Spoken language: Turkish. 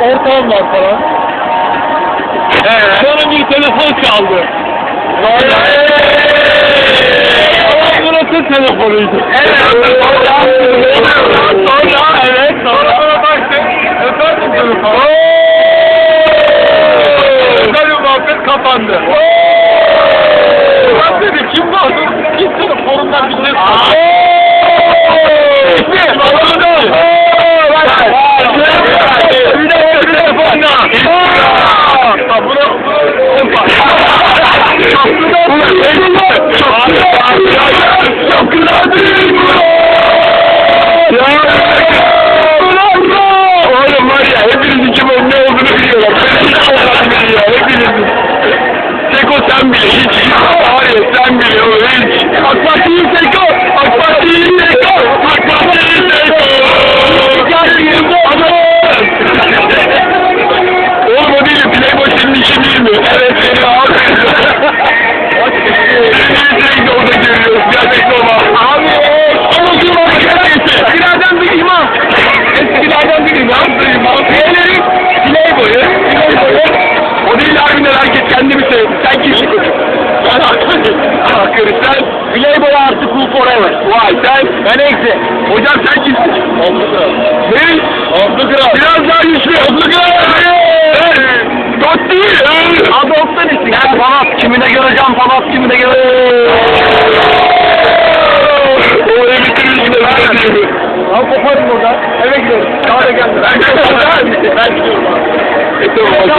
ortağım var falan. Evet. Sonra bir telefon çaldı. Burası telefonuydu. Evet. Sonra, sonra, evet, sonra. Sonra baktım. Efendim telefon. Özel bir muhabbet kapandı. Ben dedim kim var? Gitsene forumdan bir şey Çok güzel değil mi? Ya, Oğlum var ya hepinizin kim ne olduğunu biliyorlar. Ben hiç ya hepinizin. Sen bile hiç ya sen bile o hiç. AK Parti'yi Seko. Playboy artı cool forever. Vay sen. Ben eksi. Hocam sen kimsin? Ne? Altı gram. Biraz daha güçlü. Hızlı gel. Dört değil. Abi oktan isim. Ben Palas kimine göreceğim, Palas kimine göreceğim. O evi bitirirsin ben koparım buradan. Eve gidelim. Kahve geldi. Ben gidiyorum. Ben gidiyorum. E.